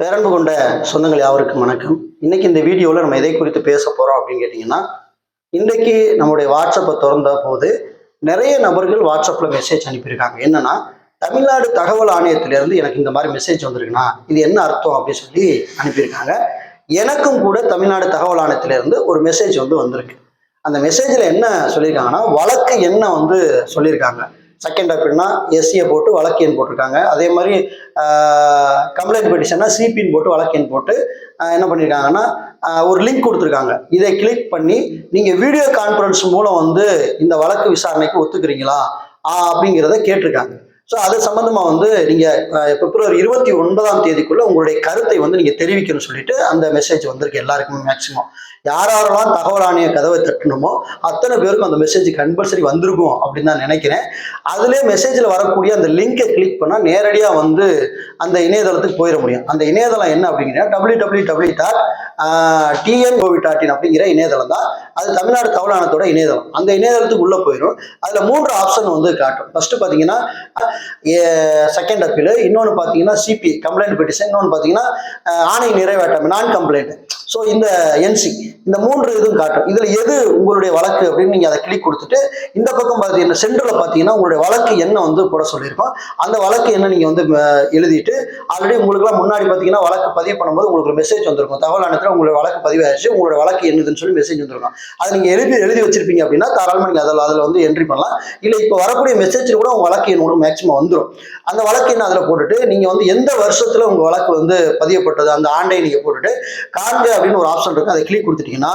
பேரன்பு கொண்ட சொந்தங்கள் யாவருக்கும் வணக்கம். இன்னைக்கு இந்த வீடியோவில் நம்ம எதை குறித்து பேச போகிறோம் அப்படின்னு கேட்டிங்கன்னா இன்றைக்கு நம்முடைய வாட்ஸ்அப்பை திறந்த போது நிறைய நபர்கள் வாட்ஸ்அப்பில் மெசேஜ் அனுப்பியிருக்காங்க. என்னன்னா தமிழ்நாடு தகவல் ஆணையத்திலேருந்து எனக்கு இந்த மாதிரி மெசேஜ் வந்திருக்குண்ணா இது என்ன அர்த்தம் அப்படின்னு சொல்லி அனுப்பியிருக்காங்க. எனக்கும் கூட தமிழ்நாடு தகவல் ஆணையத்திலேருந்து ஒரு மெசேஜ் வந்து வந்திருக்கு. அந்த மெசேஜில் என்ன சொல்லியிருக்காங்கன்னா வழக்கு என்ன வந்து சொல்லியிருக்காங்க. செகண்ட் அப்படின்னா எஸ்சியை போட்டு வழக்கு எண் போட்டிருக்காங்க. அதே மாதிரி கம்ப்ளைண்ட் பெட்டிஷன்னா சிபின்னு போட்டு வழக்கு எண் போட்டு என்ன பண்ணியிருக்காங்கன்னா ஒரு லிங்க் கொடுத்துருக்காங்க. இதை கிளிக் பண்ணி நீங்கள் வீடியோ கான்ஃபரன்ஸ் மூலம் வந்து இந்த வழக்கு விசாரணைக்கு ஒத்துக்கிறீங்களா? அப்படிங்கிறத கேட்டிருக்காங்க. ஸோ அது சம்மந்தமாக வந்து நீங்கள் பிப்ரவரி இருபத்தி ஒன்பதாம் தேதிக்குள்ளே உங்களுடைய கருத்தை வந்து நீங்கள் தெரிவிக்கணும்னு சொல்லிட்டு அந்த மெசேஜ் வந்திருக்கு எல்லாருக்குமே மேக்ஸிமம் யார் யாரெல்லாம் தகவல் ஆணைய கதவை தட்டணுமோ அத்தனை பேருக்கும் அந்த மெசேஜ் கம்பல்சரி வந்திருக்கும் அப்படின்னு தான் நினைக்கிறேன். அதிலே மெசேஜில் வரக்கூடிய அந்த லிங்கை கிளிக் பண்ணால் நேரடியாக வந்து அந்த இணையதளத்துக்கு போயிட முடியும். அந்த இணையதளம் என்ன அப்படிங்கன்னா W W W dot TN gov dot in அப்படிங்கிற இணையதளம் தான். அது தமிழ்நாடு தகவல் ஆணையத்தோட இணையதளம். அந்த இணையதளத்துக்கு உள்ளே போயிடும். அதில் மூன்று ஆப்ஷன் வந்து காட்டும். ஃபஸ்ட்டு பார்த்தீங்கன்னா செகண்ட் அப்பீல் இன்னொன்று பார்த்தீங்கன்னா சிபி கம்ப்ளைண்ட் பெட்டிஷன் இன்னொன்று பார்த்தீங்கன்னா ஆணை நிறைவேற்றம் நான் கம்ப்ளைண்ட் ஸோ இந்த என்சி இந்த மூன்று இதுவும் காட்டும். இதில் எது உங்களுடைய வழக்கு அப்படின்னு நீங்கள் அதை கிளிக் கொடுத்துட்டு இந்த பக்கம் பார்த்தீங்கன்னா சென்டரில் பார்த்தீங்கன்னா உங்களுடைய வழக்கு என்ன வந்து போட சொல்லியிருக்கோம். அந்த வழக்கு என்ன நீங்கள் வந்து எழுதிட்டு ஆல்ரெடி உங்களுக்குலாம் முன்னாடி பார்த்தீங்கன்னா வழக்கு பதிவு பண்ணும்போது உங்களுக்கு ஒரு மெசேஜ் வந்திருக்கும். தகவல் ஆணையத்தில் உங்களுடைய வழக்கு பதிவாயிருச்சு உங்களோட வழக்கு என்னதுன்னு சொல்லி மெசேஜ் வந்திருக்கும். அதை நீங்கள் எழுதி எழுதி வச்சிருப்பீங்க அப்படின்னா தாராளமாக நீங்கள் அதில் அதில் வந்து என்ட்ரி பண்ணலாம். இல்லை இப்போ வரக்கூடிய மெசேஜில் கூட உங்கள் வழக்கு என்னோட மேக்சிமம் மேக்ஸிமம் வந்துடும் அந்த வழக்கு என்ன அதில் போட்டுட்டு நீங்கள் வந்து எந்த வருஷத்தில் உங்கள் வழக்கு வந்து பதியப்பட்டது அந்த ஆண்டை நீங்கள் போட்டுட்டு காண்க அப்படின்னு ஒரு ஆப்ஷன் இருக்குது அதை கிளிக் கொடுத்துட்டீங்கன்னா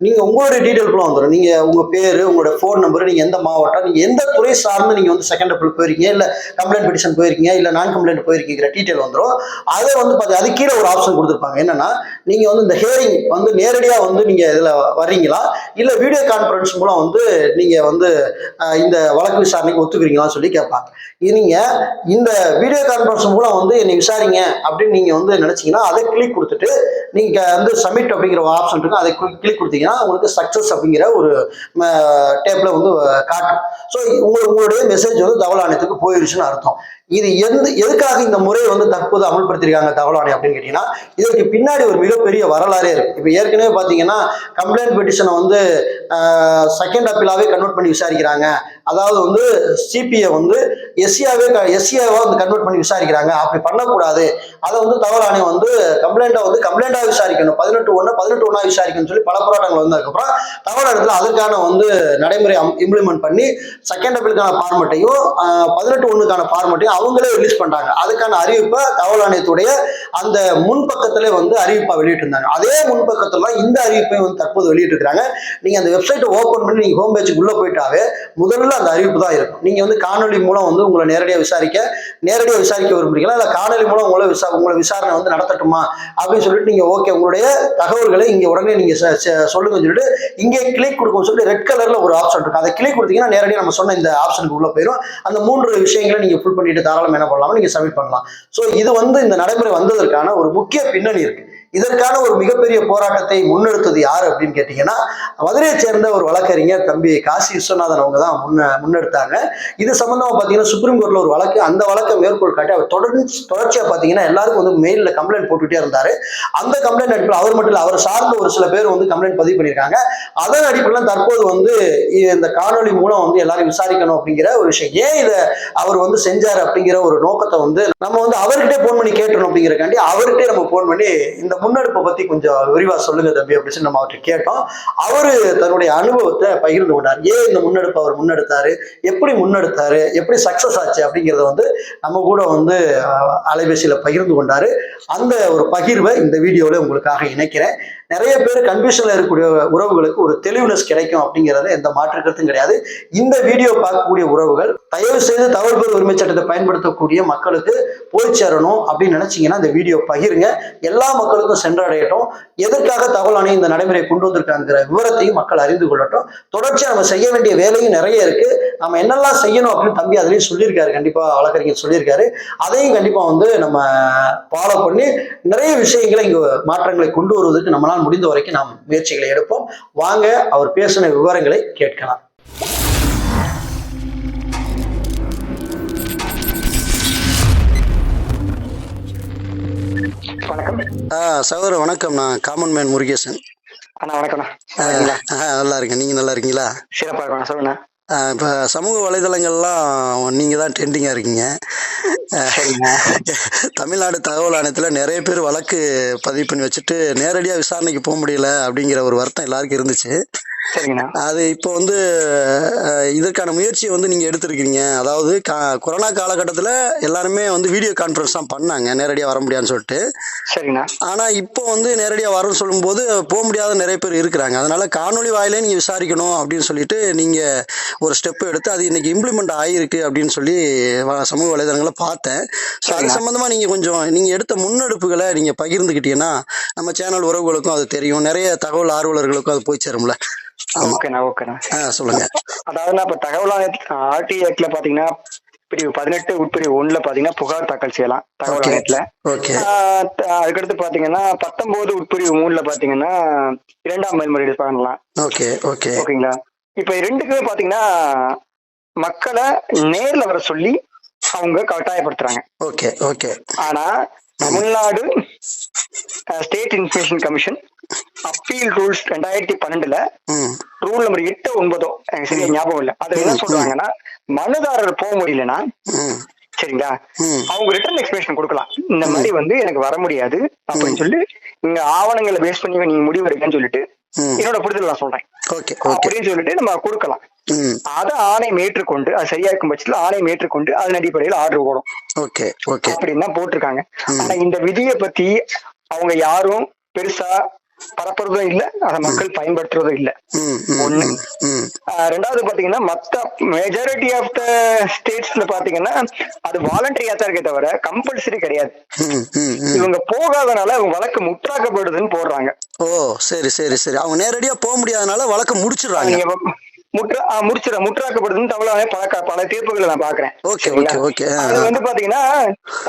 நீங்கள் உங்களுடைய டீட்டெயில்குள்ள வந்துடும் நீங்கள் உங்கள் பேர் உங்களோட ஃபோன் நம்பர் நீங்கள் எந்த மாவட்டம் நீங்கள் எந்த துறை சார்ந்து நீங்கள் வந்து செகண்ட் அப்பில் போயிருக்கீங்க இல்லை கம்ப்ளைண்ட் பெட்டிஷன் போயிருக்கீங்க இல்லை நான் கம்ப்ளைண்ட் போயிருக்கீங்கிற டீட்டெயில் வந்துடும் அதை வந்து பார்த்து அது கீழே ஒரு ஆப்ஷன் கொடுத்துருப்பாங்க. என்னன்னா நீங்கள் வந்து இந்த ஹியரிங் வந்து நேரடியாக வந்து நீங்கள் இதில் வர்றீங்களா? இல்லை வீடியோ கான்ஃபரன்ஸ் மூலம் வந்து நீங்கள் வந்து இந்த வழக்கு விசாரணைக்கு ஒத்துக்கிறீங்களான்னு சொல்லி கேட்பாங்க இது நீங்கள் இந்த வீடியோ கான்ஃபரன்ஸ் மூலம் வந்து என்னை விசாரிங்க அப்படின்னு நீங்கள் வந்து நினச்சிங்கன்னா அதை கிளிக் கொடுத்துட்டு நீங்கள் வந்து சப்மிட் அப்படிங்கிற ஆப்ஷன் இருக்கும் அதை கிளிக் கொடுத்தீங்கன்னா உங்களுக்கு சக்ஸஸ் அப்படிங்கிற ஒரு டேப்பில் வந்து காட்டும். ஸோ உங்களுக்கு உங்களுடைய மெசேஜ் வந்து தகவல் ஆணையத்துக்கு போயிருச்சுன்னு அர்த்தம். இது எந்த எதுக்காக இந்த முறையை வந்து தற்போது அமல்படுத்திருக்காங்க தகவல் ஆணையம் அப்படின்னு கேட்டீங்கன்னா இதற்கு பின்னாடி ஒரு மிகப்பெரிய வரலாறே இருக்கு. இப்போ ஏற்கனவே பார்த்தீங்கன்னா கம்ப்ளைண்ட் பெட்டிஷனை வந்து செகண்ட் அப்பீலாவே கன்வெர்ட் பண்ணி விசாரிக்கிறாங்க. அதாவது வந்து சிபிஐ வந்து எஸ்சியாவே எஸ்சியாவா வந்து கன்வெர்ட் பண்ணி விசாரிக்கிறாங்க. அப்படி பண்ணக்கூடாது. அதை வந்து தகவல் ஆணையம் வந்து கம்ப்ளைண்ட்டை வந்து கம்ப்ளைண்டாக விசாரிக்கணும். பதினெட்டு ஒன்று பதினெட்டு ஒன்றா விசாரிக்கணும்னு சொல்லி பல போராட்டங்கள் வந்ததுக்கப்புறம் தகவல் ஆணையத்தில் அதற்கான வந்து நடைமுறை இம்ப்ளிமெண்ட் பண்ணி செகண்ட் அப்பீலுக்கான ஃபார்மெட்டையும் பதினெட்டு ஒன்றுக்கான ஃபார்மெட்டையும் அவங்களே ரிலீஸ் பண்ணுறாங்க அதுக்கான அறிவிப்பை தகவல் ஆணையத்துடைய அந்த முன்பக்கத்திலே வந்து அறிவிப்பா வெளியிட்டிருந்தாங்க. அதே முன்பக்கத்துல இந்த அறிவிப்பை வந்து தற்போது வெளியிட்டிருக்காங்க நீங்க அந்த வெப்சைட்டை ஓப்பன் பண்ணி நீங்க ஹோம் பேஜுக்கு உள்ள போயிட்டாவே முதல்ல அந்த அறிவிப்பு தான் இருக்கும். நீங்க வந்து காணொலி மூலம் வந்து உங்களை நேரடியாக விசாரிக்க நேரடியாக விசாரிக்க விரும்புறீங்களா? இல்லை காணொலி மூலம் உங்களை விசா உங்களை விசாரணை வந்து நடத்தட்டுமா? அப்படின்னு சொல்லிட்டு நீங்க ஓகே உங்களுடைய தகவல்களை இங்க உடனே நீங்க ச- ச- சொல்லுங்கன்னு சொல்லிட்டு இங்கே கிளிக் கொடுக்கும் சொல்லிட்டு ரெட் கலர்ல ஒரு ஆப்ஷன் இருக்கும் அதை கிளிக் கொடுத்தீங்கன்னா நேரடியாக நம்ம சொன்ன இந்த ஆப்ஷனுக்கு உள்ள போயிடும் அந்த மூன்று விஷயங்களை நீங்க ஃபுல் பண்ணிட்டு தாராளம் என்ன பண்ணலாம் நீங்க சப்மிட் பண்ணலாம். ஸோ இது வந்து இந்த நடைமுறை வந்ததற்கான ஒரு முக்கிய பின்னணி இருக்கு. இதற்கான ஒரு மிகப்பெரிய போராட்டத்தை முன்னெடுத்தது யார் அப்படின்னு கேட்டீங்கன்னா மதுரையை சேர்ந்த ஒரு வழக்கறிஞர் தம்பி காசி விஸ்வநாதன் அவங்க தான் முன்ன முன்னெடுத்தாங்க. இது சம்பந்தமா பார்த்தீங்கன்னா சுப்ரீம் கோர்ட்ல ஒரு வழக்கு அந்த வழக்கை மேற்கோள் காட்டி அவர் தொடர்ந்து தொடர்ச்சியாக பார்த்தீங்கன்னா எல்லாருக்கும் வந்து மெயிலில் கம்ப்ளைண்ட் போட்டுகிட்டே இருந்தாரு. அந்த கம்ப்ளைண்ட் அடிப்பில் அவர் மட்டும் இல்லை அவர் சார்ந்த ஒரு சில பேர் வந்து கம்ப்ளைண்ட் பதிவு பண்ணியிருக்காங்க. அதன் அடிப்படையில் தற்போது வந்து இந்த காணொளி மூலம் வந்து எல்லாரும் விசாரிக்கணும் அப்படிங்கிற ஒரு விஷயம். ஏன் இதை அவர் வந்து செஞ்சார் அப்படிங்கிற ஒரு நோக்கத்தை வந்து நம்ம வந்து அவர்கிட்டே ஃபோன் பண்ணி கேட்டணும் அப்படிங்கிறக்காண்டி அவர்கிட்டே நம்ம ஃபோன் பண்ணி இந்த முன்னெடுப்பை பத்தி கொஞ்சம் விரிவா சொல்லுங்க தம்பி அப்படின்னு சொல்லி நம்ம அவர்கிட்ட கேட்டோம். அவரு தன்னுடைய அனுபவத்தை பகிர்ந்து கொண்டார். ஏன் இந்த முன்னெடுப்பு அவர் முன்னெடுத்தாரு? எப்படி முன்னெடுத்தாரு? எப்படி சக்சஸ் ஆச்சு அப்படிங்கிறத வந்து நம்ம கூட வந்து அலைபேசியில பகிர்ந்து கொண்டாரு. அந்த ஒரு பகிர்வை இந்த வீடியோவில் உங்களுக்காக இணைக்கிறேன். நிறைய பேர் கன்ஃபியூஷன்ல இருக்கக்கூடிய உறவுகளுக்கு ஒரு தெளிவுனஸ் கிடைக்கும் அப்படிங்கிறது எந்த மாற்று கருத்தும் கிடையாது. இந்த வீடியோ பார்க்கக்கூடிய உறவுகள் தயவு செய்து தகவல் பெறும் உரிமை சட்டத்தை பயன்படுத்தக்கூடிய மக்களுக்கு போய் சேரணும் அப்படின்னு நினைச்சீங்கன்னா இந்த வீடியோ பகிருங்க. எல்லா மக்களுக்கும் சென்றடையட்டும். எதற்காக தகவல் ஆணையம் இந்த நடைமுறையை கொண்டு வந்திருக்காங்கிற விவரத்தையும் மக்கள் அறிந்து கொள்ளட்டும். தொடர்ச்சியாக நம்ம செய்ய வேண்டிய வேலையும் நிறைய இருக்கு. நம்ம என்னெல்லாம் செய்யணும் அப்படின்னு தம்பி அதுலேயும் சொல்லியிருக்காரு. கண்டிப்பா வழக்கறிஞர் சொல்லியிருக்காரு. அதையும் கண்டிப்பா வந்து நம்ம ஃபாலோ பண்ணி நிறைய விஷயங்களை இங்கு மாற்றங்களை கொண்டு வருவதற்கு நம்மளால் முடிந்த வரைக்கும் நாம் முயற்சிகளை எடுப்போம். வாங்க அவர் பேசின விவரங்களை கேட்கலாம். வணக்கம். ஆ சகோதர வணக்கம். நான் காமன் மேன் முருகேசன். அண்ணா வணக்கம்ண்ணா ஆ, நல்லா இருக்கேன். நீங்கள் நல்லா இருக்கீங்களா? சிறப்பா இருக்கணும் சொல்லுண்ணா இப்போ சமூக வலைதளங்கள்லாம் நீங்கள் தான் ட்ரெண்டிங்காக இருக்கீங்க. தமிழ்நாடு தகவல் ஆணையத்தில் நிறைய பேர் வழக்கு பதிவு பண்ணி வச்சுட்டு நேரடியாக விசாரணைக்கு போக முடியல அப்படிங்கிற ஒரு வருத்தம் எல்லாருக்கும் இருந்துச்சு. அது இப்போ வந்து இதற்கான முயற்சியை வந்து நீங்கள் எடுத்திருக்கீங்க அதாவது கா கொரோனா காலகட்டத்தில் எல்லாருமே வந்து வீடியோ கான்ஃபரன்ஸ் தான் பண்ணாங்க. நேரடியாக வர முடியாதுன்னு சொல்லிட்டு. சரிங்கண்ணா ஆனால் இப்போ வந்து நேரடியாக வரணும்னு சொல்லும்போது போக முடியாத நிறைய பேர் இருக்கிறாங்க. அதனால காணொலி வாயிலே நீங்கள் விசாரிக்கணும் அப்படின்னு சொல்லிட்டு நீங்கள் ஒரு ஸ்டெப் எடுத்து அது இன்னைக்கு இம்ப்ளிமெண்ட் ஆகிருக்கு அப்படின்னு சொல்லி சமூக வலைதளங்களை பார்த்தேன். ஸோ அது சரிங்க. சம்மந்தமாக நீங்கள் கொஞ்சம் நீங்கள் எடுத்த முன்னெடுப்புகளை நீங்கள் பகிர்ந்துக்கிட்டீங்கன்னா நம்ம சேனல் உறவுகளுக்கும் அது தெரியும். நிறைய தகவல் ஆர்வலர்களுக்கும் அது போய் சேரும்ல. ஓகேண்ணா ஓகேண்ணா ஆ சொல்லுங்கள் அதாவதுண்ணா இப்ப தகவல் ஆணையத்துல ஆர்டி ஆக்ட்ல பாத்தீங்கன்னா பிரிவு பதினெட்டு உட்பிரிவு ஒண்ணுல பாத்தீங்கன்னா புகார் தாக்கல் செய்யலாம் தகவல். ஆணையத்துல அதுக்கடுத்து பாத்தீங்கன்னா பத்தொன்பது உட்பிரிவு மூணுல பாத்தீங்கன்னா இரண்டாம் மேல்முறையீடு பண்ணலாம். ஓகே ஓகே ஓகேங்களா? இப்ப ரெண்டுக்குமே பாத்தீங்கன்னா மக்களை நேர்ல வர சொல்லி அவங்க கட்டாயப்படுத்துறாங்க. ஓகே ஓகே ஆனா Tamil Nadu state information commission appeal rules ரெண்டாயிரத்தி பன்னெண்டுல ரூல் நம்பர் எட்டு ஒன்பதோ எனக்கு சரியா ஞாபகம் இல்ல. அது என்ன சொல்றாங்கன்னா மனுதாரர் போக முடியலன்னா சரிங்களா? அவங்க ரிட்டர்ன் எக்ஸ்பிளேஷன் கொடுக்கலாம். இந்த மாதிரி வந்து எனக்கு வர முடியாது அப்படின்னு சொல்லி இங்க ஆவணங்களை பேஸ் பண்ணி நீங்க முடிவு எடுக்கன்னு சொல்லிட்டு என்னோட புரிதல் நான் சொல்றேன். அப்படின்னு சொல்லிட்டு நம்ம கொடுக்கலாம். அதை ஆணையம் ஏற்றுக்கொண்டு அது சரியா இருக்கும் பட்சத்துல ஆணையம் ஏற்றுக்கொண்டு அதன் அடிப்படையில் ஆர்டர் ஓடும் ஓகே ஓகே. அப்படின்னு தான் போட்டிருக்காங்க. ஆனா இந்த விதியை பத்தி அவங்க யாரும் பெருசா பரப்புறதும் இல்ல அதை மக்கள் பயன்படுத்துறதும் இல்ல. ஒண்ணு. ரெண்டாவது பாத்தீங்கன்னா மத்த மெஜாரிட்டி ஆஃப் த ஸ்டேட்ஸ்ல பாத்தீங்கன்னா அது வாலண்டரியா தான் இருக்கே தவிர கம்பல்சரி கிடையாது. இவங்க போகாதனால அவங்க வழக்கு முற்றாக்கப்படுதுன்னு போடுறாங்க. ஓ சரி சரி சரி. அவங்க நேரடியா போக முடியாதனால வழக்க முடிச்சிடுறாங்க. முற்ற முடிச்சிட முற்றாக்கப்படுதுன்னு தமிழாவே பல பல தீர்ப்புகளை நான் பாக்குறேன் ஓகே? ஓகே அது. வந்து பாத்தீங்கன்னா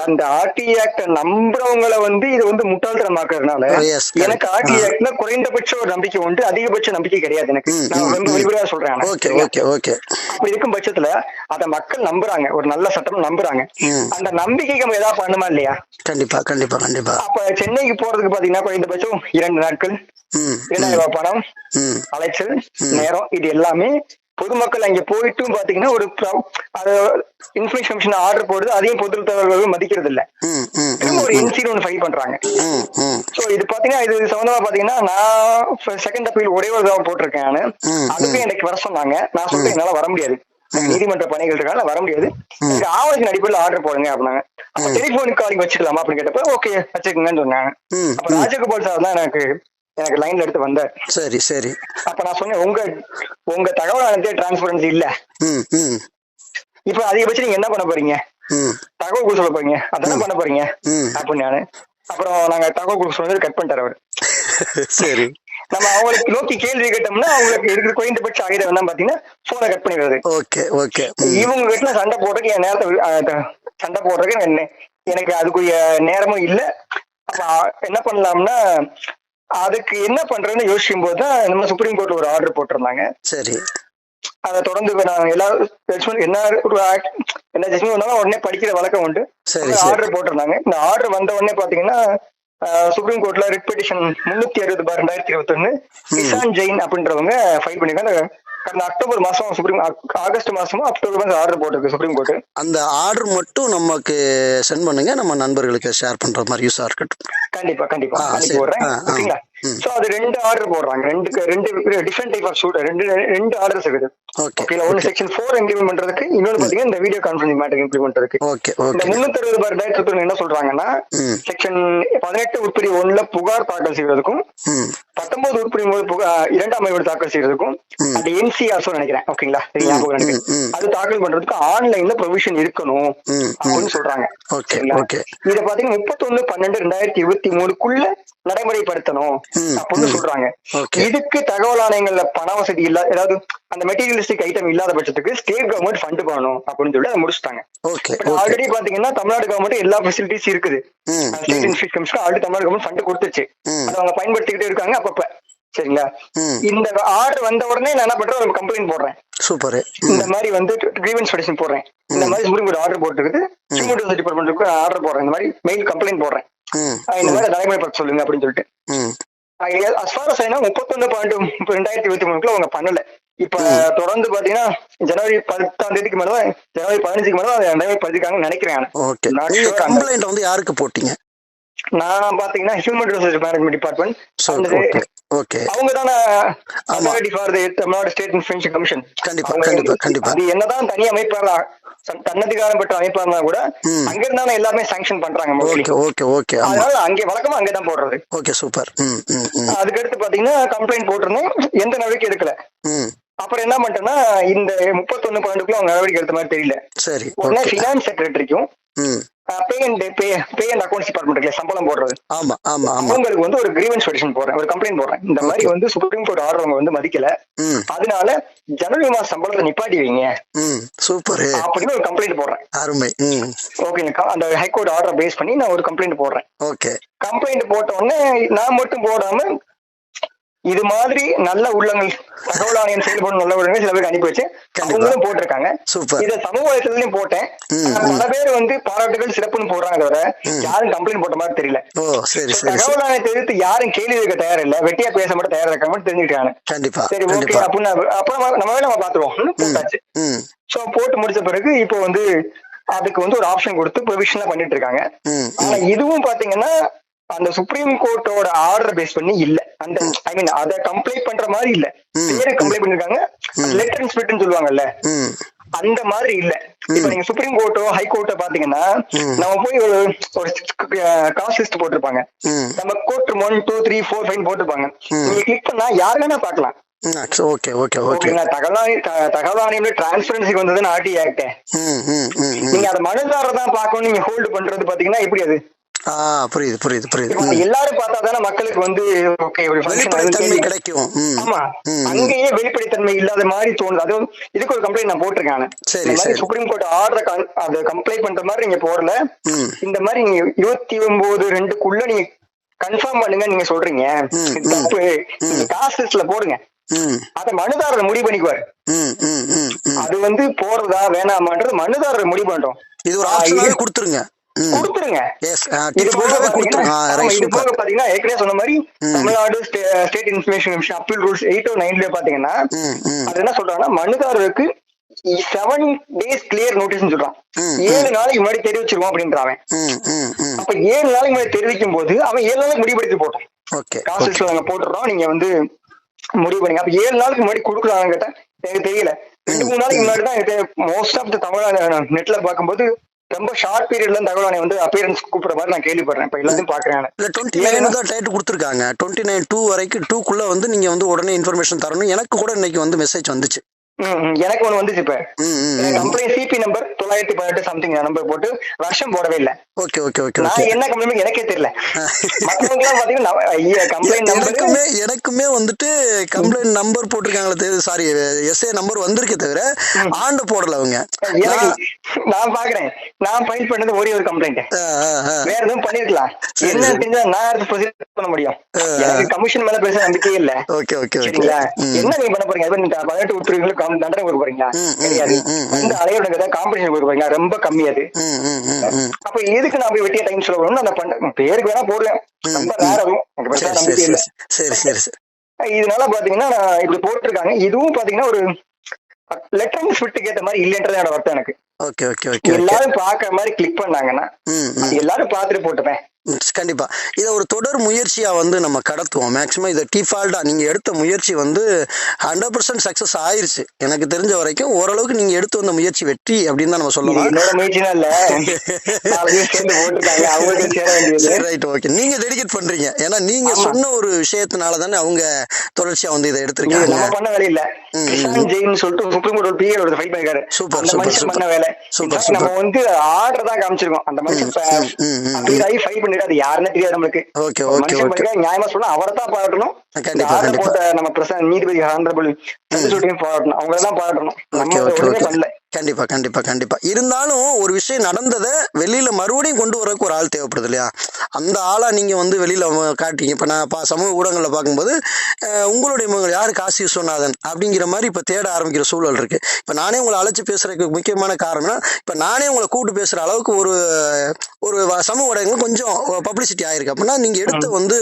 அந்த ஆர்டி ஆக்ட நம்புறவங்கள வந்து இது வந்து முட்டாள்தனமாக்குறதுனால. எனக்கு ஆர்டி ஆக்ட்ல குறைந்தபட்ச ஒரு நம்பிக்கை உண்டு அதிகபட்ச நம்பிக்கை கிடையாது எனக்கு நான் ரொம்ப ம். வெளிப்படையா சொல்றேன். ஓகே? ஓகே ஓகே அப்படி இருக்கும் பட்சத்துல அத மக்கள் நம்புறாங்க. ஒரு நல்ல சட்டம் நம்புறாங்க. அந்த நம்பிக்கைக்கு நம்ம ஏதாவது பண்ணுமா இல்லையா? கண்டிப்பா கண்டிப்பா கண்டிப்பா. அப்ப சென்னைக்கு போறதுக்கு பாத்தீங்கன்னா குறைந்தபட்சம் இரண்டு நாட்கள். இரண்டாயிரம் ரூபாய் பணம் அலைச்சல் நேரம் இது எல்லாமே பொதுமக்கள் அங்க போயிட்டும் பாத்தீங்கன்னா ஒரு இன்ஃபர்மேஷன் கமிஷன் ஆர்டர் போடுது அதையும் பொது தகவல்கள் மதிக்கிறது இல்ல ஒரு என்சின்னு ஒன்று ஃபைல் பண்றாங்க. சோ இது பாத்தீங்கன்னா இது சம்பந்தமா பாத்தீங்கன்னா நான் செகண்ட் அப்பீல் ஒரே ஒரு தடவை போட்டிருக்கேன் நானு. அதுக்கும் எனக்கு வர சொன்னாங்க. நான் சொல்றேன் என்னால வர முடியாது. நீதிமன்ற பணிகள் இருக்கால வர முடியாது. ஆவணத்தின் அடிப்படையில் ஆர்டர் போடுங்க அப்படின்னாங்க. அப்ப டெலிபோனிக் காலிங் வச்சுக்கலாமா அப்படின்னு கேட்டப்ப ஓகே வச்சுக்கோங்கன்னு சொன்னாங்க. அப்ப ராஜகோபால் சார் தான் எனக்கு எனக்கு லைன்ல எடுத்து வந்தார். சரி சரி. அப்ப நான் சொன்னேன் உங்க உங்க தகவல் ஆனதே டிரான்ஸ்பரன்சி இல்ல இப்ப அதிகபட்சம் நீங்க என்ன பண்ண போறீங்க? தகவல் கொடுக்க சொல்ல போறீங்க. அதான் பண்ண போறீங்க? அப்படின்னு நானு. அப்புறம் நாங்க தகவல் கொடுக்க சொன்னது கட் பண்ணிட்டாரு அவர். சரி. நம்ம அவங்களுக்கு நோக்கி கேள்வி கேட்டோம்னா அவங்களுக்கு இருக்கிற குறைந்தபட்ச ஆயுதம் தான் பாத்தீங்கன்னா போனை கட் பண்ணிடுறது. Okay okay. இவங்க கிட்ட சண்டை போடுறதுக்கு என் நேரத்தை சண்டை போடுறதுக்கு என்ன- எனக்கு அதுக்குரிய நேரமும் இல்ல. அப்ப என்ன பண்ணலாம்னா அதுக்கு என்ன பண்றதுன்னு யோசிக்கும் போது தான் நம்ம சுப்ரீம் கோர்ட்ல ஒரு ஆர்டர் போட்டிருந்தாங்க. சரி. அதை தொடர்ந்து நான் எல்லா judgment என்ன ஒரு என்ன ஜட்மெண்ட் வந்தாலும் உடனே படிக்கிற வழக்கம் உண்டு. ஆர்டர் போட்டிருந்தாங்க. இந்த ஆர்டர் வந்த உடனே பாத்தீங்கன்னா சுப்ரீம் கோர்ட்ல ரிட் பெட்டிஷன் முன்னூத்தி அறுபது பார் ரெண்டாயிரத்தி இருபத்தி ஒன்னு கிசான் ஜெயின் அப்படின்றவங்க ஃபைல் பண்ணிருக்காங்க கடந்த அக்டோபர் மாசம் சுப்ரீம் ஆகஸ்ட் மாசமும் அக்டோபர் மாசம் ஆர்டர் போட்டிருக்கு சுப்ரீம் கோர்ட் அந்த ஆர்டர் மட்டும் நமக்கு சென்ட் பண்ணுங்க. நம்ம நண்பர்களுக்கு ஷேர் பண்ற மாதிரி யூஸா இருக்கட்டும். கண்டிப்பா கண்டிப்பா. ஆ. ஓகேங்களா. சோ அது ரெண்டு ஆர்டர் போடுறாங்க. ரெண்டு ரெண்டு டிஃபரெண்ட் டைப் ஆஃப் சூட் ரெண்டு ரெண்டு ஆர்டர்ஸ் இருக்குது. ஓகே ஒன்னு செக்ஷன் ஃபோர் இம்ப்ளிமெண்ட் பண்றதுக்கு இன்னொன்னு பாத்தீங்கன்னா இந்த video conferencing matter implement okay இந்த முன்னூத்தி அறுபது பார் இருபத்தி என்ன சொல்றாங்கன்னா செக்ஷன் பதினெட்டு உட்பிரிவு ஒண்ணுல புகார் தாக்கல் செய்வதற்கும் ம் பத்தொன்பது உட்பிரிவு ஒன்பது இரண்டாம் ஆய்வு தாக்கல் செய்யறதுக்கும். அது என்சிஆர் நினைக்கிறேன். ஓகேங்களா ஞாபகம் ம். அது தாக்கல் பண்றதுக்கு ஆன்லைன்ல ப்ரொவிஷன் இருக்கணும். அப்படின்னு சொல்றாங்க. ஓகே இத பாத்தீங்கன்னா முப்பத்தொன்னு பன்னெண்டு ரெண்டாயிரத்தி இருபத்தி மூணுக்குள்ள நடைமுறைப்படுத்தணும். அப்படின்னு. சொல்றாங்க. இதுக்கு தகவல் ஆணையங்கள்ல பண வசதி இல்ல ஏதாவது அந்த மெட்டீரியலிஸ்டிக் ஐட்டம் இல்லாத பட்சத்துக்கு ஸ்டேட் கவர்மெண்ட் ஃபண்ட் பண்ணணும் அப்படின்னு சொல்லி அதை முடிச்சிட்டாங்க. ஆல்ரெடி பாத்தீங்கன்னா தமிழ்நாடு கவர்மெண்ட் எல்லா ஃபெசிலிட்டிஸ் இருக்குது. State commission already Tamil Nadu government fund கொடுத்துச்சு ம். அதை அவங்க பயன்படுத்திக்கிட்டே இருக்காங்க அப்பப்ப. சரிங்களா? இந்த ஆர்டர் வந்த உடனே நான் என்ன பண்றேன்? ஒரு கம்ப்ளைண்ட் போடுறேன். சூப்பரு. இந்த மாதிரி வந்து கிரீவன்ஸ் பெடிஷன் போடுறேன். இந்த மாதிரி சுப்ரீம் கோர்ட் ஆர்டர் போட்டுருக்குது ஹியூமன் டிபார்ட்மெண்ட்டுக்கு ஆர்டர் போடுறேன். இந்த மாதிரி மெயில் கம்ப்ளைண்ட் போடுறேன். இந்த மாதிரி நடைமுறைப்படுத்த சொல்லுங்க அப்படின்னு சொல்லிட்டு. ஆயினா முப்பத்தொன்னு பாயிண்ட் ரெண்டாயிரத்தி இருபத்தி மூணுக்குள்ள அவங்க பண்ணல. இப்ப தொடர்ந்து பாத்தீங்கன்னா ஜனவரி பத்தாம் தேதிக்கு மேலதான் ஜனவரி பதினஞ்சுக்கு மேலதான் அதை நடைமுறைப்படுத்திருக்காங்கன்னு நினைக்கிறேன் நானு. ஓகே. Not நீங்க sure. கம்ப்ளைண்ட் வந்து யாருக்கு போட்டீங்க? நான் பாத்தீங்கன்னா human resource management department okay அவங்க தானே. Authority for the Tamil Nadu state information commission கண்டிப்பா கண்டிப்பா கண்டிப்பா அது என்னதான் தனி அமைப்பாளா தன்னதிகாரம் பெற்ற அமைப்பா இருந்தா கூட. அங்க இருந்தாலும் எல்லாமே சாங்ஷன் பண்றாங்க. ஓகே ஓகே அதனால அங்கே வழக்கமா அங்கதான் போடுறது. Okay super. அதுக்கடுத்து பாத்தீங்கன்னா கம்ப்ளைண்ட் போட்டிருந்தேன். எந்த நடவடிக்கை எடுக்கல. அப்புறம் என்ன பண்ணிட்டேன்னா இந்த முப்பத்தொன்னு பன்னெண்டுக்குள்ள அவங்க நடவடிக்கை எடுத்த மாதிரி தெரியல. சரி உடனே okay. Finance செக்ரட்டரிக்கும் pay and pay pay and accounts department இருக்குல்ல சம்பளம் போடுறது. ஆமா ஆமா ஆமா. அவங்களுக்கு வந்து ஒரு கிரீவன்ஸ் பெட்டிஷன் போடுறேன் ஒரு கம்ப்ளைண்ட் போடுறேன். இந்த மாதிரி. வந்து சுப்ரீம் கோர்ட் ஆர்டர் அவங்க வந்து மதிக்கல. அதனால ஜனவரி மாசம் சம்பளத்தை நிப்பாட்டி வைங்க. சூப்பர் அப்படின்னு ஒரு கம்ப்ளைண்ட் போடுறேன். அருமை ஓகேங்க அந்த ஹைகோர்ட் ஆர்டர் பேஸ் பண்ணி நான் ஒரு கம்ப்ளைண்ட் போடுறேன். ஓகே கம்ப்ளைண்ட் போட்ட உடனே நான் மட்டும் போடாம இது மாதிரி நல்ல உள்ளங்கள் தகவல் ஆணையம் செயல்படும் நல்ல உள்ளங்கள் சில பேருக்கு அனுப்பி வச்சு. அவங்களும் போட்டிருக்காங்க. இத சமூக வலைத்தளத்திலயும் போட்டேன். பல பேர் வந்து பாராட்டுகள் சிறப்புன்னு போடுறாங்க தவிர யாரும் கம்ப்ளைண்ட் போட்ட மாதிரி தெரியல. தகவல் ஆணையத்தை எதிர்த்து யாரும் கேள்வி கேட்க தயார் இல்ல வெட்டியா பேச மட்டும் தயாரா இருக்காங்கன்னு தெரிஞ்சுக்கிட்டாங்க கண்டிப்பா சரி ஓகே அப்படின்னு அப்புறம் நம்ம வேலை நம்ம பாத்துருவோம். போட்டாச்சு. சோ போட்டு முடிச்ச பிறகு இப்போ வந்து அதுக்கு வந்து ஒரு ஆப்ஷன் கொடுத்து ப்ரொவிஷனா பண்ணிட்டு இருக்காங்க. ஆனா இதுவும் பாத்தீங்கன்னா அந்த சுப்ரீம் கோர்ட்டோட ஆர்டர் பேஸ் பண்ணி இல்ல. அந்த ஐ மீன் அத கம்ப்ளைண்ட் பண்ற மாதிரி இல்ல. பேரு கம்ப்ளைண்ட் பண்ணிருக்காங்க. லெட்டர் அண்ட் சொல்லுவாங்கல்ல. அந்த மாதிரி இல்ல. இப்ப நீங்க சுப்ரீம் கோர்ட்டோ ஹை கோர்ட்டோ பாத்தீங்கன்னா. நம்ம போய் ஒரு ஒரு காஸ்ட் லிஸ்ட் போட்டிருப்பாங்க. நம்ம court one two three four five போட்டிருப்பாங்க. நீங்க கிளிக் பண்ணா யார் வேணா பாக்கலாம். Okay okay okay. தகவல் தகவல் ஆணையம்ல டிரான்ஸ்பரன்சிக்கு வந்ததுன்னு ஆர்டி ஆக்ட் நீங்க அதை மனுதாரர் தான் பார்க்கணும் நீங்க ஹோல்டு பண்றது பாத்தீங்கன்னா எப்படி அது? புரியுது புரியுது புரியுது. எல்லாரும் பார்த்தா தானே மக்களுக்கு வந்து ஓகே வெளிப்படைத்தன்மை கிடைக்கும். ஆமா. அங்கேயே வெளிப்படைத்தன்மை இல்லாத மாதிரி தோணுது. அதுவும் இதுக்கு ஒரு கம்ப்ளைண்ட் நான் போட்டிருக்கேன். சரி. சுப்ரீம் கோர்ட் ஆர்டர் அதை கம்ப்ளைண்ட் பண்ற மாதிரி நீங்க போடல. ம். இந்த மாதிரி நீங்க இருபத்தி ஒன்பது ரெண்டுக்குள்ள நீங்க கன்ஃபார்ம் பண்ணுங்க நீங்க சொல்றீங்க. தப்பு லிஸ்ட்ல போடுங்க. அத மனுதாரர் முடிவு பண்ணிக்குவாரு. அது வந்து போறதா வேணாமான்றது மனுதாரர் முடிவு பண்றோம். இது ஒரு ஆப்ஷனாவே கொடுத்துருங்க. கொடுத்துருங்க. இது போக பாத்தீங்கன்னா ஏற்கனவே சொன்ன மாதிரி. Tamil Nadu state information commission appeal rules eight O நைன்ல பாத்தீங்கன்னா அது என்ன சொல்றாங்கன்னா மனுதாரருக்கு செவன் டேஸ் கிளியர் நோட்டீஸ் சொல்றான். ஏழு நாளைக்கு முன்னாடி தெரிவிச்சிருவோம் அப்படின்றான் அப்ப ஏழு நாளைக்கு முன்னாடி தெரிவிக்கும் போது அவன் ஏழு நாளைக்கு முடிவெடுத்து போட்டோம் ஓகே காசு நாங்க போட்டுறோம் நீங்க வந்து முடிவு பண்ணுங்க. அப்ப ஏழு நாளுக்கு முன்னாடி கொடுக்குறாங்க கேட்டா எனக்கு தெரியல. ரெண்டு மூணு நாளைக்கு முன்னாடி தான் எனக்கு மோஸ்ட் ஆஃப் த தமிழ் நெட்ல பார்க்கும்போது ரொம்ப ஷார்ட் பீரியட்ல தமிழானை வந்து அப்பியரன்ஸ் கூப்பிடுற மாதிரி நான் கேள்விப்படுறேன். இப்ப எல்லாத்தையும் பாக்குறேன். இல்ல டுவெண்ட்டி நைன் தான் டைட் கொடுத்துருக்காங்க. டுவெண்ட்டி நைன் டூ வரைக்கும் டூக்குள்ள வந்து நீங்க வந்து உடனே இன்ஃபர்மேஷன் தரணும். எனக்கு கூட இன்னைக்கு வந்து மெசேஜ் வந்துச்சு. எனக்கு ஒண்ணு வந்துச்சு இப்ப. கம்ப்ளைண்ட் சிபி நம்பர் தொள்ளாயிரத்தி பதினெட்டு சம்திங் நம்பர் போட்டு வருஷம் போடவே இல்ல. ஓகே ஓகே ஓகே நான் என்ன கம்ப்ளைண்ட் எனக்கே தெரியல. மத்தவங்க பாத்தீங்கன்னா கம்ப்ளைண்ட் எனக்குமே எனக்குமே வந்துட்டு கம்ப்ளைண்ட் நம்பர் போட்டிருக்காங்களே சாரி எஸ்ஏ நம்பர் வந்திருக்கே தவிர ஆண்டு போடல அவங்க. நான் பாக்குறேன். நான் ஃபைல் பண்ணது ஒரே ஒரு கம்ப்ளைண்ட். வேற எதுவும் பண்ணிருக்கலாம். என்ன. தெரிஞ்சா நான் அடுத்து ப்ரொசீஜர் பண்ண முடியும். எனக்கு கமிஷன் மேல பேச நம்பிக்கையே இல்ல. ஓகே ஓகே ஓகே என்ன நீங்க பண்ண போறீங்க? பதினெட்டு உத்தரவுகளுக்கு தண்டனை கொடுக்க போறீங்களா? கிடையாது வந்து அலையோட ஏதாவது காம்படிஷன் கொடுக்க ரொம்ப கம்மி அது. அப்ப எதுக்கு நான் போய் வெட்டிய டைம் சொல்ல வரணும் நான் பண்ண பேருக்கு வேணா போடுவேன் ரொம்ப ம். ரேர் அதுவும். எனக்கு பெருசா சரி சரி நம்பிக்கை இல்ல சரி சரி சரி சரி. இதனால பாத்தீங்கன்னா நான் இப்படி போட்டிருக்காங்க. இதுவும் பாத்தீங்கன்னா ஒரு லெட்டர் ஸ்பிட்டுக்கு ஏத்த மாதிரி இல்லைன்றது என்னோட வருத்தம் எனக்கு. Okay okay okay okay. எல்லாரும் பாக்குற மாதிரி கிளிக் பண்ணாங்கன்னா எல்லாரும் பாத்துட்டு போட்டுப்பேன். கண்டிப்பா. இதை ஒரு தொடர் முயற்சியா வந்து நம்ம கடத்துவோம். மேக்ஸிமம் இதை டிஃபால்ட்டா நீங்க எடுத்த முயற்சி வந்து ஹண்ட்ரட் பர்சன்ட் சக்சஸ் ஆயிருச்சு. எனக்கு தெரிஞ்ச வரைக்கும் ஓரளவுக்கு நீங்க எடுத்து வந்த முயற்சி வெற்றி அப்படின்னு தான் நம்ம சொல்லலாம். ரைட் ஓகே நீங்க டெடிகேட் பண்றீங்க. ஏன்னா நீங்க. சொன்ன ஒரு விஷயத்தினால தானே அவங்க தொடர்ச்சியா வந்து இதை எடுத்திருக்காங்க. நம்ம பண்ண வேலை இல்ல ஜெயின் சொல்லிட்டு சுப்ரீம் கோர்ட் பிஏ ஒரு ஃபைட் பண்ணிருக்காரு. Super, super. பண்ண வேலை. சூப்பர், நம்ம. வந்து ஆர்டர் தான் காமிச்சிருக்கோம். அந்த மனுஷன் ம், ம், பண்ணிட்டு அது யாருன்னு தெரியாது நம்மளுக்கு. ஓகே ஓகே நியாயமா சொன்னா அவரை தான் பாராட்டணும். ஆர்டர். போட்ட நம்ம பிரசன்ட் நீதிபதி ஹானரபிள் பாராட்டணும். அவங்க தான் பாராட்டணும். நம்ம பண்ணல கண்டிப்பா கண்டிப்பா கண்டிப்பா. இருந்தாலும் ஒரு விஷயம் நடந்ததை வெளியில மறுபடியும் கொண்டு வரக்கு ஒரு ஆள் தேவைப்படுது இல்லையா? அந்த ஆளா நீங்க வந்து வெளியில காட்டுறீங்க. இப்ப நான் பா சமூக ஊடகங்கள்ல பார்க்கும்போது உங்களுடைய முகங்கள் யாரு காசி விஸ்வநாதன் அப்படிங்கிற மாதிரி இப்ப தேட ஆரம்பிக்கிற சூழல் இருக்கு. இப்ப நானே உங்களை அழைச்சு பேசுறதுக்கு முக்கியமான காரணம் இப்ப நானே உங்களை கூப்பிட்டு பேசுற அளவுக்கு ஒரு ஒரு சமூக ஊடகங்கள் கொஞ்சம் பப்ளிசிட்டி ஆயிருக்கு. அப்படின்னா நீங்க எடுத்த வந்து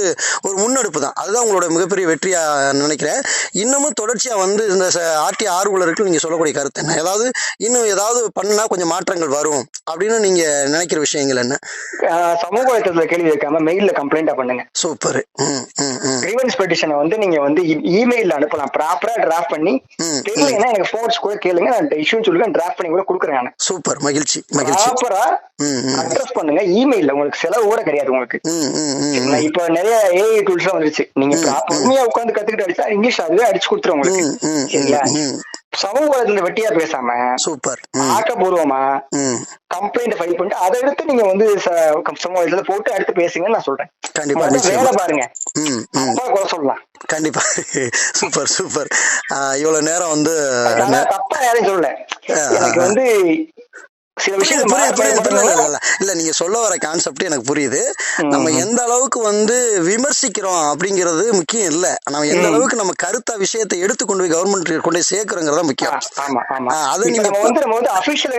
ஒரு முன்னெடுப்பு தான். அதுதான் உங்களோட மிகப்பெரிய வெற்றியா நினைக்கிறேன். இன்னமும் தொடர்ச்சியா வந்து இந்த ஆர்டி ஆர்வலருக்கு நீங்க சொல்லக்கூடிய கருத்து என்ன? ஏதாவது இன்னும் ஏதாவது பண்ணா கொஞ்சம் மாற்றங்கள் வரும் அப்படின்னு நீங்க நினைக்கிற விஷயங்கள் என்ன? சமூக வலைத்தளத்துல கேள்வி வைக்காம மெயில்ல கம்ப்ளைண்டா பண்ணுங்க. சூப்பர். கிரீவன்ஸ் பெட்டிஷனை வந்து நீங்க வந்து இமெயில்ல அனுப்பலாம். ப்ராப்பரா டிராஃப்ட் பண்ணி தெரியலன்னா எனக்கு ஃபோன்ஸ் கூட கேளுங்க. நான் இஷ்யூன்னு சொல்லுங்க டிராஃப்ட் பண்ணி கூட கொடுக்குறேன் சூப்பர். மகிழ்ச்சி மகிழ்ச்சி. ப்ராப்பரா அட்ரஸ் பண்ணுங்க. இமெயில்ல உங்களுக்கு செலவு கூட கிடையாது உங்களுக்கு? இப்ப நிறைய ஏஐ டூல்ஸ் வந்துருச்சு. நீங்க பொறுமையா உட்கார்ந்து கத்துக்கிட்டு அடிச்சா இங்கிலீஷ் அதுவே அடிச்சு கொடுத்துரும் உங்களுக்கு. ம். சமூக வலைதளத்துல வெட்டியா பேசாம சூப்பர். ஆக்கப்பூர்வமா கம்ப்ளைண்ட் ஃபைல் பண்ணிட்டு அதை எடுத்து நீங்க வந்து ச- சமூக வலைதளத்துல போட்டு அடுத்து பேசுங்கன்னு நான் சொல்றேன். கண்டிப்பா வேலை பாருங்க. கூட சொல்லலாம். கண்டிப்பா. Super super. இவ்வளவு நேரம் வந்து தப்பா யாரையும் சொல்லல. எனக்கு வந்து சில விஷயம் இல்ல, நீங்க சொல்ல வர கான்செப்ட் எனக்கு புரியுது. நம்ம எந்த அளவுக்கு வந்து விமர்சிக்கிறோம் அப்படிங்கிறது முக்கியம் இல்ல. நம்ம எந்த அளவுக்கு நம்ம கருத்தா விஷயத்தை எடுத்து கொண்டு போய் கவர்மெண்ட் கொண்டு போய் சேர்க்கிறோங்கிறதா முக்கியம். ஆமா ஆமா. ஆ, அது நீங்க வந்து நம்ம வந்து அபிஷியல்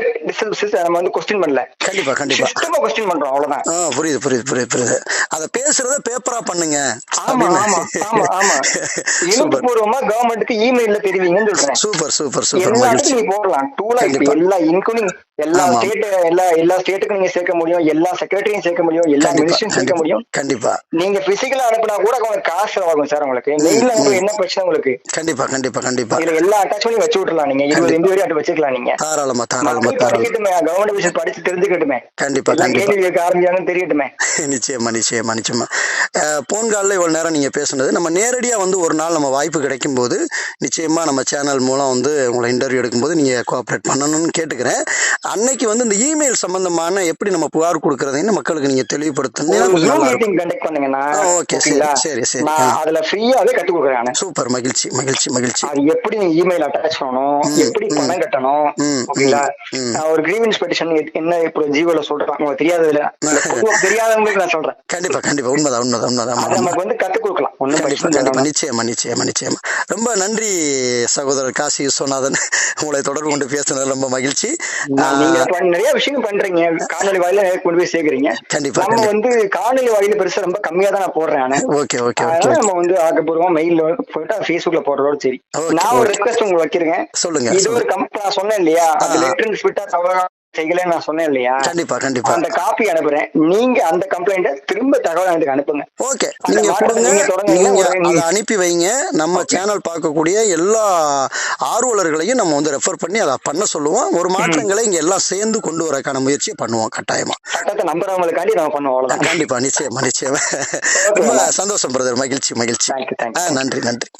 நம்ம வந்து கொஸ்டின் பண்ணல. கண்டிப்பா கண்டிப்பா. கொஸ்டின் பண்றோம் அவ்வளவுதான். புரியுது புரியுது புரியுது புரியுது. அத பேசுறத பேப்பரா பண்ணுங்க ஆமா ஆமா ஆமா ஆமா. எழுத்துப்பூர்வமா கவர்மெண்ட்டுக்கு இமெயில்ல தெரிவிங்கன்னு சொல்றேன். Super super super. எல்லாத்துக்கும் நீ போடலாம் டூலா. எல்லா இன்க்ளூடிங் எல்லா. ஸ்டேட் எல்லா எல்லா ஸ்டேட்டுக்கும் நீங்க சேர்க்க முடியும். எல்லா செக்ரட்டரியும் சேர்க்க முடியும். எல்லா மினிஸ்டரும் சேர்க்க முடியும். கண்டிப்பா. நீங்க பிசிக்கலா அனுப்புனா கூட உங்களுக்கு காசு செலவாகும் சார் உங்களுக்கு. மெயில்ல உங்களுக்கு என்ன பிரச்சனை உங்களுக்கு? கண்டிப்பா கண்டிப்பா கண்டிப்பா. இதுல எல்லா அட்டாச்மெண்ட்டும் வச்சு விட்டுலாம் நீங்க. இருபது எம்பி வரையும் வச்சுக்கலாம் நீங்க. தாராளமா தாராளமா படிக்கட்டுமே கவர்மெண்ட் விஷயம் படிச்சு தெரிஞ்சுக்கட்டுமே. கண்டிப்பா கேள்வி ஆரம்பிச்சாங்கன்னு தெரியட்டுமே. நிச்சயமா நிச்சயமா நிச்சயமா. போன் காலில் இவ்வளோ நேரம் நீங்கள் பேசுனது. நம்ம நேரடியாக வந்து ஒரு நாள் நம்ம வாய்ப்பு கிடைக்கும் போது நிச்சயமா நம்ம சேனல் மூலம் வந்து உங்களை இன்டர்வியூ எடுக்கும்போது நீங்கள் கோஆப்ரேட் பண்ணணும்னு கேட்டுக்கிறேன். அன்னைக்கு வந்து இந்த இமெயில் சம்பந்தமான எப்படி நம்ம புகார் கொடுக்கறதைன்னு மக்களுக்கு பண்ணுங்கன்னா ஆ, okay, சரி? சரி, சரி. அதுல ஃப்ரீயாவே கத்து கொடுக்குறேன். சூப்பர் மகிழ்ச்சி மகிழ்ச்சி மகிழ்ச்சி. அது எப்படி நீங்க இமெயில் அட்டாச் பண்ணணும் எப்படி பணம் கட்டணும் ஓகேங்களா? ஒரு கிரீவன்ஸ் பெட்டிஷன் என்ன இப்போ ஜீவோல சொல்றேன் உங்களுக்கு தெரியாததுல. தெரியாதவங்களுக்கு நான் சொல்றேன். கண்டிப்பா கண்டிப்பா. உண்மைதான் உண்மைதான் உண்மைதான். நமக்கு வந்து கத்து கொடுக்கலாம். இல்லை நிச்சயமா நிச்சயமா நிச்சயமா. ரொம்ப நன்றி சகோதரர் காசி விஸ்வநாதன் உங்களை தொடர்பு கொண்டு பேசுனது ரொம்ப மகிழ்ச்சி. நீங்க நிறைய விஷயங்கள் பண்றீங்க காணொலி வாயில கொண்டு போய் சேர்க்கறீங்க கண்டிப்பா, நம்ம. வந்து காணொலி வாயில பெருசா ரொம்ப கம்மியா தான் நான் போடுறேன் நானு ஓகே ஓகே ஓகே அதனால நம்ம வந்து ஆக்கப்பூர்வமா மெயில்ல போயிட்டு ஃபேஸ்புக்ல போடுறதோட சரி நான் ஒரு. ரெக்வஸ்ட் உங்களுக்கு வைக்கிறேங்க சொல்லுங்க இது ஒரு சொல்லுங்க. கம்ப் நான் சொன்னேன் இல்லையா அந்த. லெட்டர் தவறா செய்யலன்னு நான் சொன்னேன் இல்லையா? கண்டிப்பா கண்டிப்பா. அந்த காப்பி அனுப்புறேன். நீங்க அந்த கம்ப்ளைண்ட திரும்ப தகவல் எனக்கு அனுப்புங்க. ஓகே நீங்க கொடுங்க. நீங்க அதை அனுப்பி வைங்க. நம்ம சேனல் பார்க்கக்கூடிய எல்லா ஆர்வலர்களையும் நம்ம வந்து ரெஃபர் பண்ணி அதை பண்ண சொல்லுவோம். ஒரு மாற்றங்களை இங்க எல்லாம் சேர்ந்து கொண்டு வரக்கான முயற்சியை பண்ணுவோம் கட்டாயமா. சட்டத்தை நம்புறவங்களுக்காண்டி நம்ம பண்ணுவோம் அவ்வளவுதான். கண்டிப்பா நிச்சயமா நிச்சயமா. ரொம்ப சந்தோஷம் பிரதர் மகிழ்ச்சி மகிழ்ச்சி. நன்றி நன்றி.